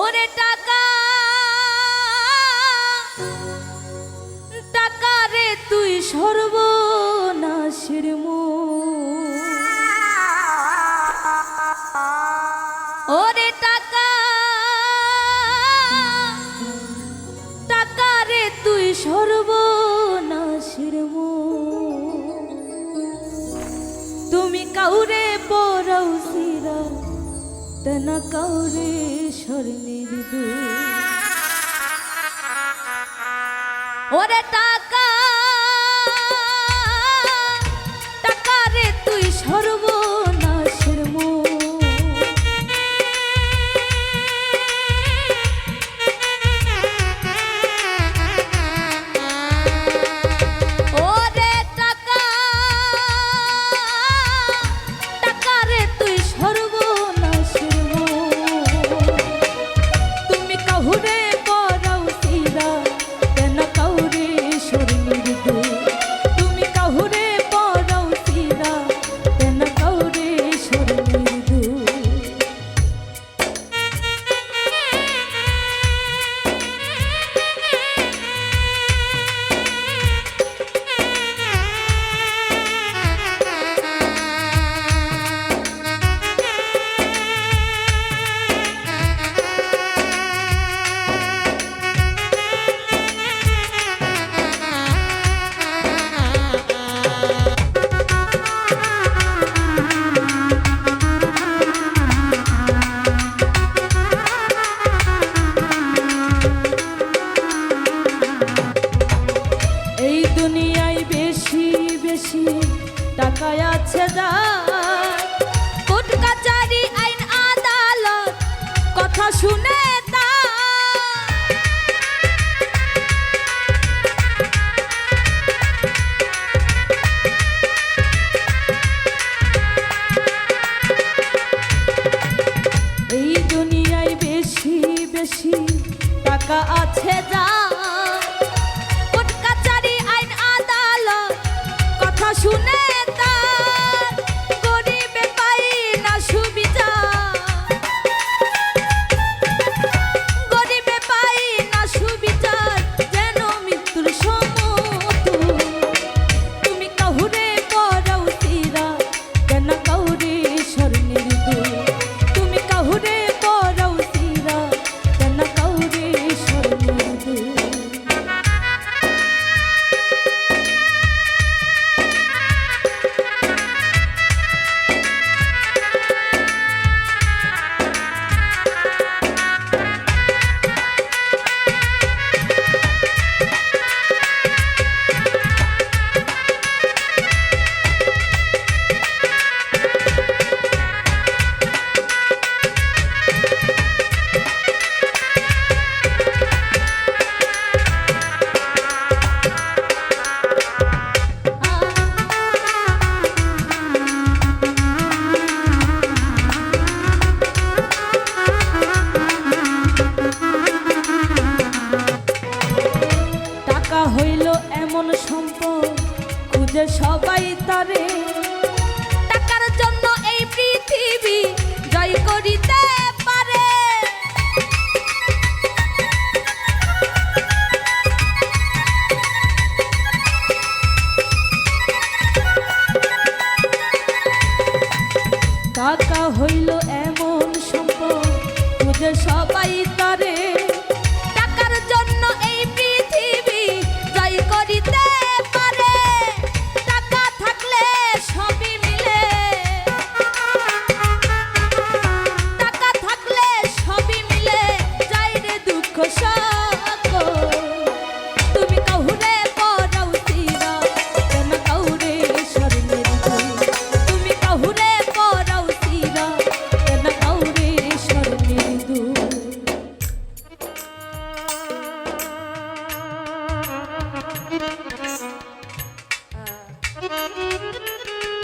ওরে টাকা টাকা রে তুই সর্বনাশের মূল। ওরে টাকা টাকা রে তুই সর্বনাশের মূল। তুমি কাউরে পরাও তেনা কাউরে স্বর্ণের দু ওরে টাকা এই দুনিয়ায় বেশি বেশি টাকা আছে দা কোর্ট কাচারি আইন আদালত কথা শুনে সবাই তারে। টাকার জন্য এই পৃথিবী জয় করিতে পারে। টাকা হইল এমন সম্পদ সবাই তারে।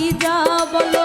ভাতিজা বল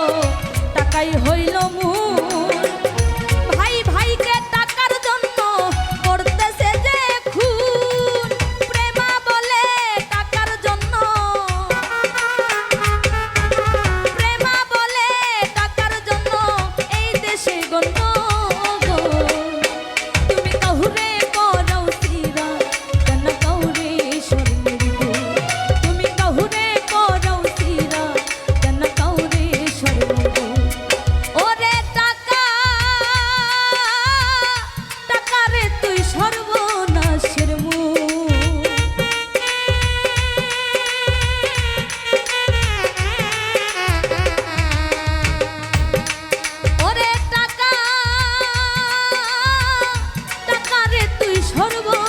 ধরবো